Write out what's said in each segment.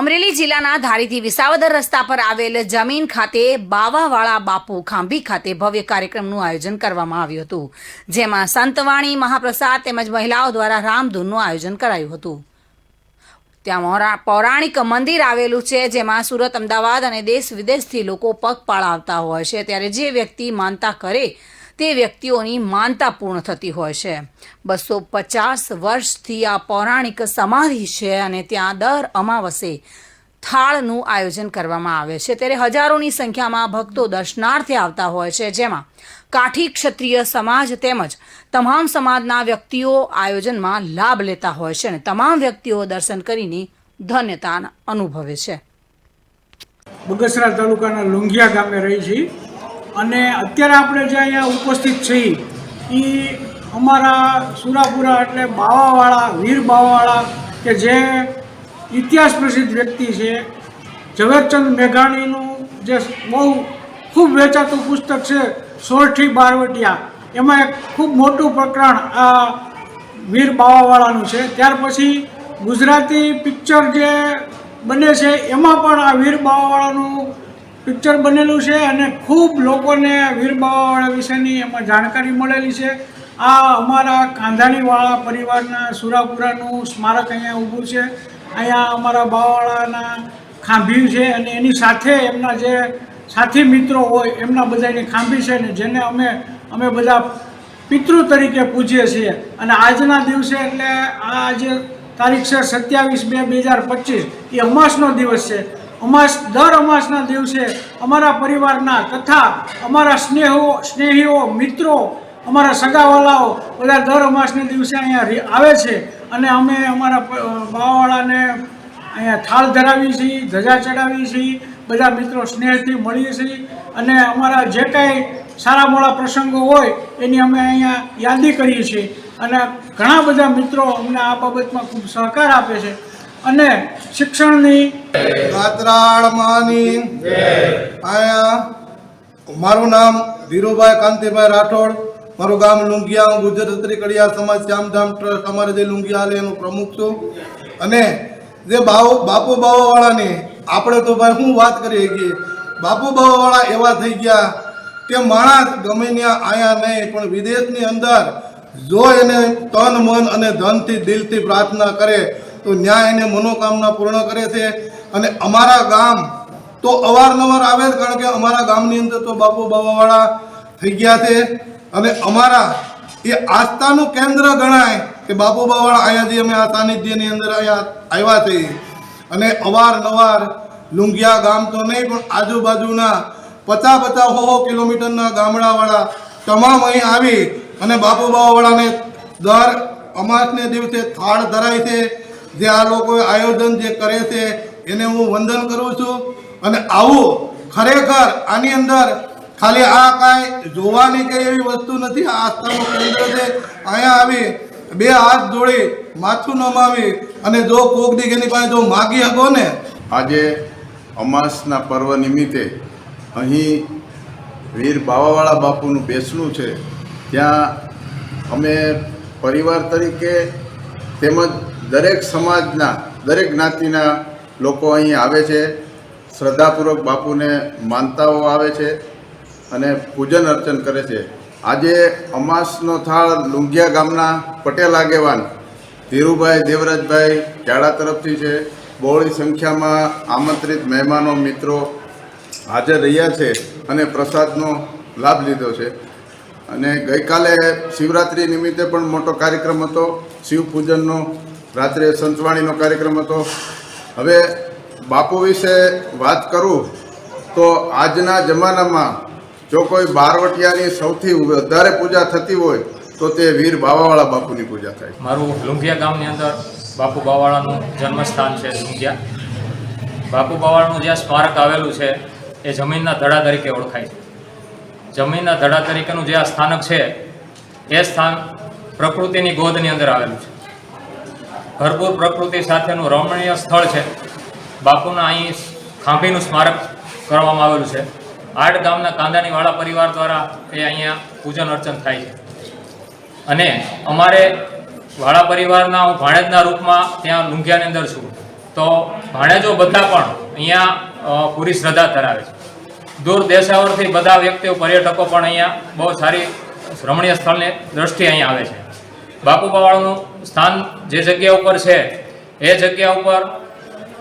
અમરેલી જિલ્લાના ધારીથી વિસાવદર રસ્તા પર આવેલ જમીન ખાતે બાવાવાળા બાપુ ખાંભી ખાતે ભવ્ય કાર્યક્રમનું આયોજન કરવામાં આવ્યું હતું, જેમાં સંતવાણી મહાપ્રસાદ તેમજ મહિલાઓ દ્વારા રામધૂનનું આયોજન કરાયું હતું. ત્યાં પૌરાણિક મંદિર આવેલું છે, જેમાં સુરત, અમદાવાદ અને દેશ વિદેશથી લોકો પગપાળા આવતા હોય છે. ત્યારે જે વ્યક્તિ માનતા કરે તે વ્યક્તિઓની માનતા પૂર્ણ થતી હોય છે. બસો પચાસ વર્ષથી આ પૌરાણિક સમાધિ છે અને ત્યાં દર અમાવસે થાળનું આયોજન કરવામાં આવે છે. ત્યારે હજારોની સંખ્યામાં ભક્તો દર્શનાર્થે આવતા હોય છે. જેમાં કાઠી ક્ષત્રિય સમાજ તેમજ તમામ સમાજના વ્યક્તિઓ આયોજનમાં લાભ લેતા હોય છે અને તમામ વ્યક્તિઓ દર્શન કરીને ધન્યતા અનુભવે છે. બગસરા તાલુકાના લુંગિયા ગામે રહી છીએ અને અત્યારે આપણે જે અહીંયા ઉપસ્થિત છીએ એ અમારા સુરાપુરા એટલે બાવાવાળા, વીર બાવાવાળા કે જે ઇતિહાસ પ્રસિદ્ધ વ્યક્તિ છે, ઝવેરચંદ મેઘાણીનું જે બહુ ખૂબ વેચાતું પુસ્તક છે, સોરઠી બારવટિયા, એમાં એક ખૂબ મોટું પ્રકરણ આ વીર બાવાવાળાનું છે. ત્યાર પછી ગુજરાતી પિક્ચર જે બને છે, એમાં પણ આ વીર બાવાવાળાનું પિક્ચર બનેલું છે અને ખૂબ લોકોને વીર બાવાવાળા વિશેની એમાં જાણકારી મળેલી છે. આ અમારા કાંધાણીવાળા પરિવારના સુરાપુરાનું સ્મારક અહીંયા ઊભું છે. અહીંયા અમારા બાવાવાળાના ખાંભી છે અને એની સાથે એમના જે સાથી મિત્રો હોય એમના બધાની ખાંભી છે ને જેને અમે અમે બધા પિતૃ તરીકે પૂજીએ છીએ. અને આજના દિવસે એટલે આ જે તારીખ છે સત્યાવીસ બે બે હજાર પચીસ, એ અમાસનો દિવસ છે. અમાસ દર અમાસના દિવસે અમારા પરિવારના તથા અમારા સ્નેહો, સ્નેહીઓ, મિત્રો, અમારા સગાવાલાઓ બધા દર અમાસના દિવસે અહીંયા આવે છે અને અમે અમારા બાવાવાળાને અહીંયા થાળ ધરાવીએ છીએ, ધજા ચડાવીએ છીએ, બધા મિત્રો સ્નેહથી મળીએ છીએ અને અમારા જે કાંઈ સારા મોડા પ્રસંગો હોય એની અમે અહીંયા યાદી કરીએ છીએ. અને ઘણા બધા મિત્રો અમને આ બાબતમાં ખૂબ સહકાર આપે છે. અને શિક્ષણની ગાત્રાળમાની અહીંયા મારું નામ ધીરુભાઈ કાંતિભાઈ રાઠોડ. મારું ગામ લુંગિયા હું ગુજરાત છત્રી કડિયા સમાજ, શ્યામધામ ટ્રસ્ટ. અમારે જે લુંગિયા એનું પ્રમુખ છું. અને જે બાવો બાપુ બાવાવાળાની, આપણે તો ભાઈ શું વાત કરીએ કે બાપુ બાવાવાળા એવા થઈ ગયા કે માણસ ગમે ત્યાં આયા નહીં, પણ વિદેશની અંદર જો એને તન, મન અને ધનથી, દિલથી પ્રાર્થના કરે તો ન્યાય એને મનોકામના પૂર્ણ કરે છે. અને અમારા ગામ તો અવારનવાર આવે જ, કારણ કે અમારા ગામની અંદર તો બાપુ બાવાવાળા થઈ ગયા છે. અને અમારા એ આસ્થાનું કેન્દ્ર ગણાય કે બાપુ બાવાળા અહીંયાથી અમે આ સાનિધ્યની અંદર આવ્યા છીએ અને અવારનવાર લુંગિયા ગામ તો નહીં, પણ આજુબાજુના પચાસ પચાસ હો હો કિલોમીટરના ગામડાવાળા તમામ અહીં આવી અને બાપુ બાવાવાળાને દર અમાસને દિવસે થાળ ધરાય છે. જે આ લોકોએ આયોજન જે કરે છે, એને હું વંદન કરું છું. અને આવું ખરેખર આની અંદર ખાલી આ કાંઈ જોવાની કંઈ એવી વસ્તુ નથી, આ આસ્થાનું કેન્દ્ર છે. અહીંયા આવી બે હાથ જોડી માથું નમાવી અને જો કોક દી એની પાસે જો માગી શકો ને, આજે અમાસના પર્વ નિમિત્તે અહીં વીર બાવાવાળા બાપુનું બેસણું છે. ત્યાં અમે પરિવાર તરીકે તેમજ દરેક સમાજના, દરેક જ્ઞાતિના લોકો અહીં આવે છે. શ્રદ્ધાપૂર્વક બાપુને માનતાઓ આવે છે અને પૂજન અર્ચન કરે છે. આજે અમાસનો થાળ લુંગિયા ગામના પટેલ આગેવાન ધીરુભાઈ દેવરાજભાઈ જાડા તરફથી છે. બહોળી સંખ્યામાં આમંત્રિત મહેમાનો, મિત્રો હાજર રહ્યા છે અને પ્રસાદનો લાભ લીધો છે. અને ગઈકાલે શિવરાત્રિ નિમિત્તે પણ મોટો કાર્યક્રમ હતો. શિવ પૂજનનો રાત્રે સંતવાણીનો કાર્યક્રમ હતો. હવે બાપુ વિશે વાત કરું તો આજના જમાનામાં જો કોઈ બારવટિયાની સૌથી વધારે પૂજા થતી હોય, તો તે વીર બાવાવાળા બાપુની પૂજા થાય. મારું લુંઘિયા ગામની અંદર બાપુ બાવાળાનું જન્મસ્થાન છે લુંઘિયા. બાપુ બાવાળાનું જ્યાં સ્મારક આવેલું છે, એ જમીનના ધડા તરીકે ઓળખાય છે. જમીનના ધડા તરીકેનું જે આ સ્થાનક છે, એ સ્થાન પ્રકૃતિની ગોદની અંદર આવેલું છે. ભરપૂર પ્રકૃતિ સાથેનું રમણીય સ્થળ છે. બાપુના અહીં ખાંભીનું સ્મારક કરવામાં આવેલું છે. આડ ગામના કાંદાની વાળા પરિવાર દ્વારા એ અહીંયા પૂજન અર્ચન થાય છે. અને અમારે વાળા પરિવારના હું ભાણેજના રૂપમાં ત્યાં લુંઘિયાની અંદર છું. તો ભાણેજો બધા પણ અહીંયા પૂરી શ્રદ્ધા ધરાવે છે. દૂર દેશાવરથી બધા વ્યક્તિઓ, પર્યટકો પણ અહીંયા બહુ સારી રમણીય સ્થળની દ્રષ્ટિએ અહીંયા આવે છે. બાપુ બાવાળનું સ્થાન જે જગ્યા ઉપર છે, એ જગ્યા ઉપર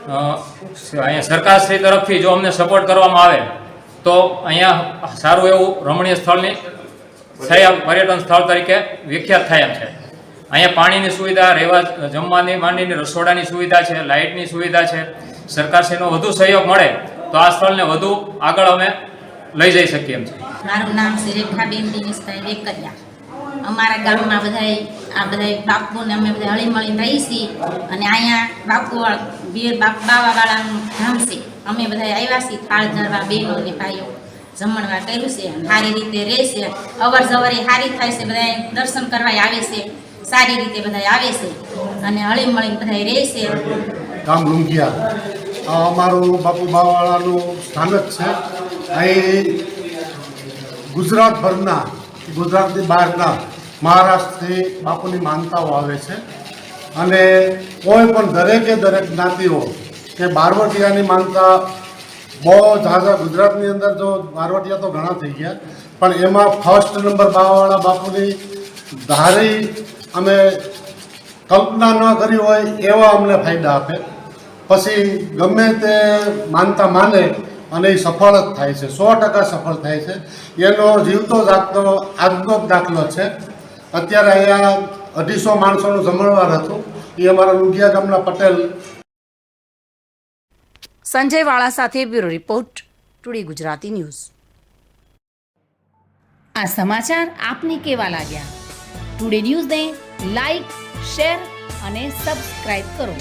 અહીંયા સરકારશ્રી તરફથી જો અમને સપોર્ટ કરવામાં આવે, તો અહીંયા સારું એવું રમણીય સ્થળની થયા પર્યટન સ્થળ તરીકે વિખ્યાત થયા છે. અહીંયા પાણીની સુવિધા, રહેવા, જમવાની, માંડીની રસોડાની સુવિધા છે, લાઇટની સુવિધા છે, સરકારશ્રીનો વધુ સહયોગ મળે, તો આ સ્થળને વધુ આગળ અમે લઈ જઈ શકીએ એમ છે. મારું નામ શ્રી રેખાબેન દિનેશભાઈ વેકરિયા. અમારા ગામમાં બધાય, આ બધાય બાપુને અમે બધા હળીમળી રહી છીએ અને અહીંયા બાપુ વીર બાપ, બાવાવાળાનું ધામ છે. અમે બધા આવ્યા છીએ, થાળ ધરવા બહેનો અને ભાઈઓ જમણવા કર્યું છે સારી રીતે રહેશે અવર જવર સારી થાય છે બધા દર્શન કરવા આવે છે, સારી રીતે બધા આવે છે અને હળીમળી બધા રહેશે ગામ લુંગિયા અમારું બાપુ બાવાળાનું સ્થાનક છે. અહીં ગુજરાતભરના, ગુજરાતની બહારના મહારાષ્ટ્રથી બાપુની માનતાઓ આવે છે. અને કોઈ પણ દરેકે દરેક જ્ઞાતિઓ કે બારવટિયાની માનતા બહુ ઝાઝા ગુજરાતની અંદર જો બારવટિયા તો ઘણા થઈ ગયા, પણ એમાં ફર્સ્ટ નંબર બાવાવાળા બાપુની ધારી અમે કલ્પના ન કરી હોય એવા અમને ફાયદા આપે. પછી ગમે તે માનતા માને અને એ સફળ જ થાય છે, સો ટકા સફળ થાય છે. એનો જીવતો જાગતો આજનો જ દાખલો છે. અત્યારે અહીંયા અઢીસો માણસોનું જમણવાર હતું. એ અમારા લુંગિયા ગામના પટેલ. સંજય વાળા સાથે bureau report today Gujarati news. આ સમાચાર આપને કેવા લાગ્યા? ટુડે ન્યૂઝને લાઈક શેર અને સબસ્ક્રાઇબ કરો.